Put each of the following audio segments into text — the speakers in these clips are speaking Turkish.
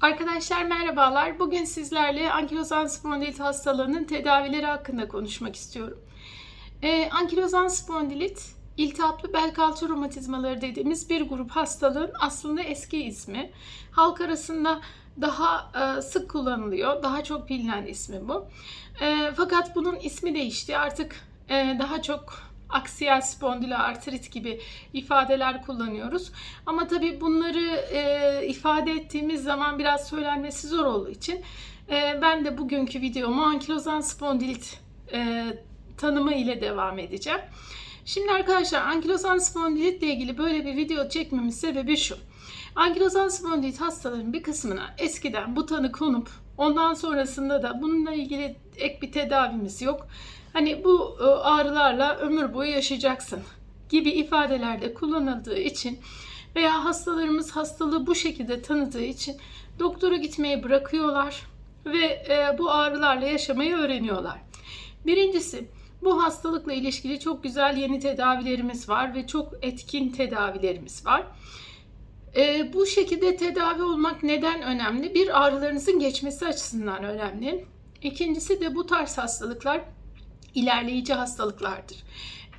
Arkadaşlar merhabalar. Bugün sizlerle ankilozan spondilit hastalığının tedavileri hakkında konuşmak istiyorum. Ee, ankilozan spondilit, iltihaplı bel kalça romatizmaları dediğimiz bir grup hastalığın aslında eski ismi. Halk arasında daha e, sık kullanılıyor, daha çok bilinen ismi bu. E, fakat bunun ismi değişti. Artık e, daha çok aksiyel spondiloartrit gibi ifadeler kullanıyoruz. Ama tabii bunları e, ifade ettiğimiz zaman biraz söylenmesi zor olduğu için e, ben de bugünkü videomu ankilozan spondilit e, tanımı ile devam edeceğim. Şimdi arkadaşlar ankilozan spondilit ile ilgili böyle bir video çekmemin sebebi şu. Ankilozan spondilit hastaların bir kısmına eskiden bu tanı konup ondan sonrasında da bununla ilgili ek bir tedavimiz yok. Hani bu e, ağrılarla ömür boyu yaşayacaksın gibi ifadelerde kullanıldığı için veya hastalarımız hastalığı bu şekilde tanıdığı için doktora gitmeyi bırakıyorlar ve e, bu ağrılarla yaşamayı öğreniyorlar. Birincisi bu hastalıkla ilişkili çok güzel yeni tedavilerimiz var ve çok etkin tedavilerimiz var. E, bu şekilde tedavi olmak neden önemli? Bir ağrılarınızın geçmesi açısından önemli. İkincisi de bu tarz hastalıklar ilerleyici hastalıklardır.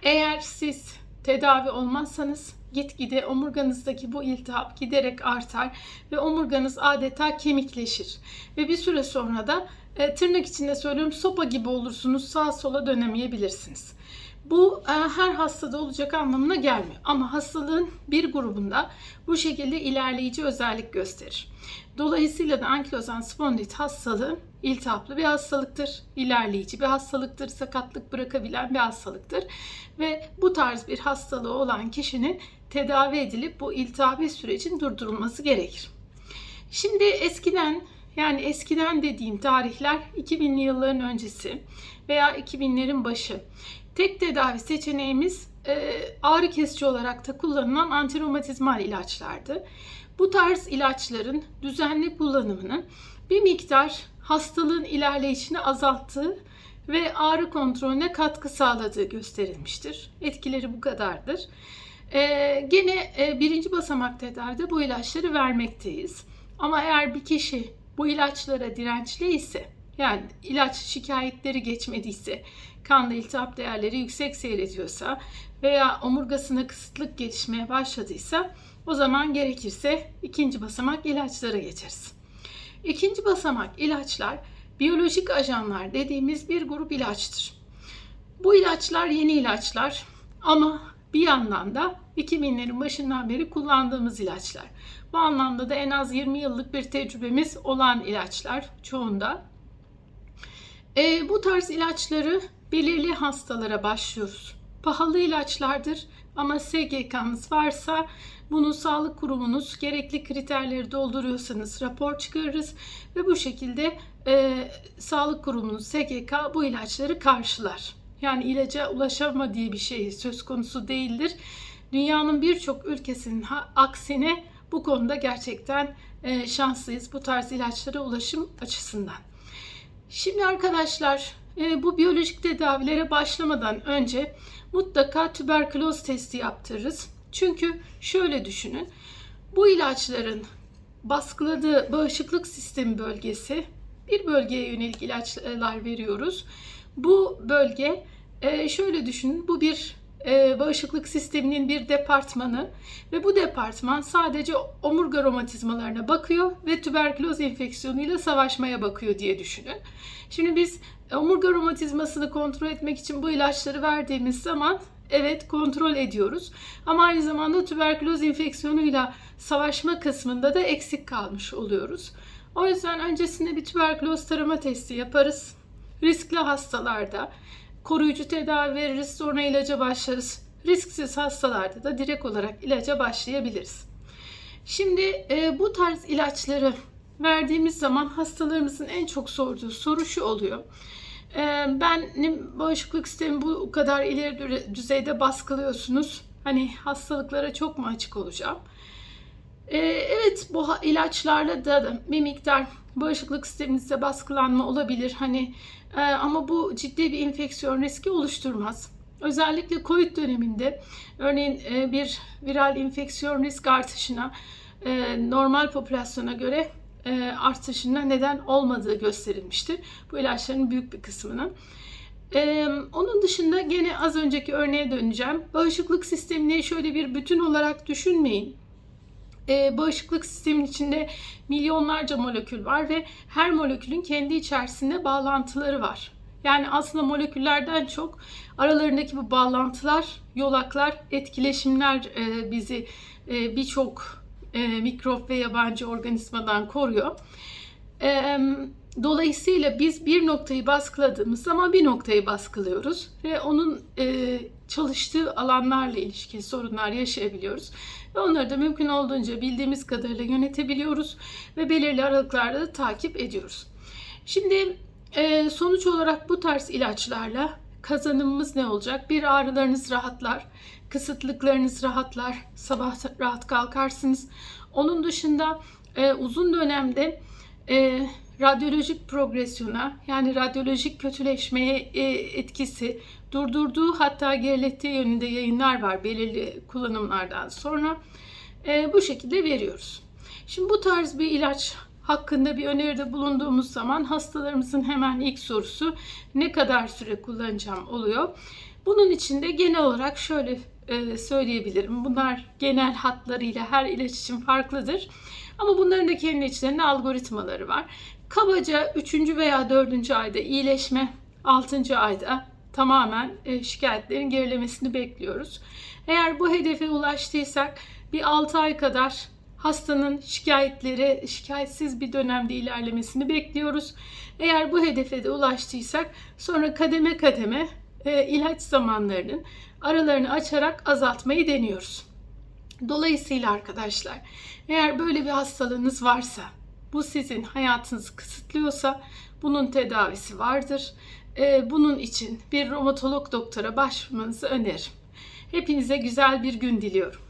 Eğer siz tedavi olmazsanız gitgide omurganızdaki bu iltihap giderek artar ve omurganız adeta kemikleşir. Ve bir süre sonra da e, tırnak içinde söylüyorum sopa gibi olursunuz sağa sola dönemeyebilirsiniz. Bu e, her hastada olacak anlamına gelmiyor. Ama hastalığın bir grubunda bu şekilde ilerleyici özellik gösterir. Dolayısıyla da ankilozan spondilit hastalığı iltihaplı bir hastalıktır, ilerleyici bir hastalıktır, sakatlık bırakabilen bir hastalıktır ve bu tarz bir hastalığı olan kişinin tedavi edilip bu iltihabi sürecin durdurulması gerekir. Şimdi eskiden yani eskiden dediğim tarihler 2000'li yılların öncesi veya 2000'lerin başı. Tek tedavi seçeneğimiz e, ağrı kesici olarak da kullanılan antiromatizmal ilaçlardı. Bu tarz ilaçların düzenli kullanımının bir miktar hastalığın ilerleyişini azalttığı ve ağrı kontrolüne katkı sağladığı gösterilmiştir. Etkileri bu kadardır. Ee, gene e, birinci basamak tedavide bu ilaçları vermekteyiz. Ama eğer bir kişi bu ilaçlara dirençli ise yani ilaç şikayetleri geçmediyse, kanda iltihap değerleri yüksek seyrediyorsa veya omurgasına kısıtlık gelişmeye başladıysa o zaman gerekirse ikinci basamak ilaçlara geçeriz. İkinci basamak ilaçlar biyolojik ajanlar dediğimiz bir grup ilaçtır. Bu ilaçlar yeni ilaçlar ama bir yandan da 2000'lerin başından beri kullandığımız ilaçlar. Bu anlamda da en az 20 yıllık bir tecrübemiz olan ilaçlar çoğunda. E, bu tarz ilaçları belirli hastalara başlıyoruz. Pahalı ilaçlardır ama SGK'nız varsa bunu sağlık kurumunuz gerekli kriterleri dolduruyorsanız rapor çıkarırız ve bu şekilde e, sağlık kurumunuz SGK bu ilaçları karşılar. Yani ilaca ulaşama diye bir şey söz konusu değildir. Dünyanın birçok ülkesinin aksine bu konuda gerçekten e, şanslıyız bu tarz ilaçlara ulaşım açısından. Şimdi arkadaşlar e, bu biyolojik tedavilere başlamadan önce mutlaka tüberküloz testi yaptırırız. Çünkü şöyle düşünün. Bu ilaçların baskıladığı bağışıklık sistemi bölgesi bir bölgeye yönelik ilaçlar veriyoruz. Bu bölge e, şöyle düşünün. Bu bir e, bağışıklık sisteminin bir departmanı ve bu departman sadece omurga romatizmalarına bakıyor ve tüberküloz enfeksiyonuyla savaşmaya bakıyor diye düşünün. Şimdi biz omurga romatizmasını kontrol etmek için bu ilaçları verdiğimiz zaman evet kontrol ediyoruz. Ama aynı zamanda tüberküloz enfeksiyonuyla savaşma kısmında da eksik kalmış oluyoruz. O yüzden öncesinde bir tüberküloz tarama testi yaparız. Riskli hastalarda koruyucu tedavi veririz, sonra ilaca başlarız. Risksiz hastalarda da direkt olarak ilaca başlayabiliriz. Şimdi e, bu tarz ilaçları verdiğimiz zaman hastalarımızın en çok sorduğu soru şu oluyor. E, benim bağışıklık sistemi bu kadar ileri düzeyde baskılıyorsunuz. Hani hastalıklara çok mu açık olacağım? E, evet bu ilaçlarla da bir miktar bağışıklık sisteminizde baskılanma olabilir. Hani e, ama bu ciddi bir enfeksiyon riski oluşturmaz. Özellikle COVID döneminde örneğin e, bir viral enfeksiyon risk artışına e, normal popülasyona göre e, artışına neden olmadığı gösterilmiştir. Bu ilaçların büyük bir kısmının. Ee, onun dışında gene az önceki örneğe döneceğim. Bağışıklık sistemini şöyle bir bütün olarak düşünmeyin. Ee, bağışıklık sistemin içinde milyonlarca molekül var ve her molekülün kendi içerisinde bağlantıları var. Yani aslında moleküllerden çok aralarındaki bu bağlantılar, yolaklar, etkileşimler e, bizi e, birçok e, mikrop ve yabancı organizmadan koruyor. E, Dolayısıyla biz bir noktayı baskıladığımız zaman bir noktayı baskılıyoruz ve onun e, çalıştığı alanlarla ilişkili sorunlar yaşayabiliyoruz. Ve onları da mümkün olduğunca bildiğimiz kadarıyla yönetebiliyoruz ve belirli aralıklarla da takip ediyoruz. Şimdi e, sonuç olarak bu tarz ilaçlarla kazanımımız ne olacak? Bir ağrılarınız rahatlar, kısıtlıklarınız rahatlar, sabah rahat kalkarsınız. Onun dışında e, uzun dönemde e, radyolojik progresyona yani radyolojik kötüleşmeye e, etkisi durdurduğu hatta gerilettiği yönünde yayınlar var belirli kullanımlardan sonra e, bu şekilde veriyoruz. Şimdi bu tarz bir ilaç hakkında bir öneride bulunduğumuz zaman hastalarımızın hemen ilk sorusu ne kadar süre kullanacağım oluyor. Bunun için de genel olarak şöyle e, söyleyebilirim. Bunlar genel hatlarıyla her ilaç için farklıdır. Ama bunların da kendi içlerinde algoritmaları var. Kabaca 3. veya 4. ayda iyileşme, 6. ayda tamamen e, şikayetlerin gerilemesini bekliyoruz. Eğer bu hedefe ulaştıysak bir 6 ay kadar hastanın şikayetleri şikayetsiz bir dönemde ilerlemesini bekliyoruz. Eğer bu hedefe de ulaştıysak sonra kademe kademe e, ilaç zamanlarının aralarını açarak azaltmayı deniyoruz. Dolayısıyla arkadaşlar eğer böyle bir hastalığınız varsa bu sizin hayatınızı kısıtlıyorsa bunun tedavisi vardır. Ee, bunun için bir romatolog doktora başvurmanızı öneririm. Hepinize güzel bir gün diliyorum.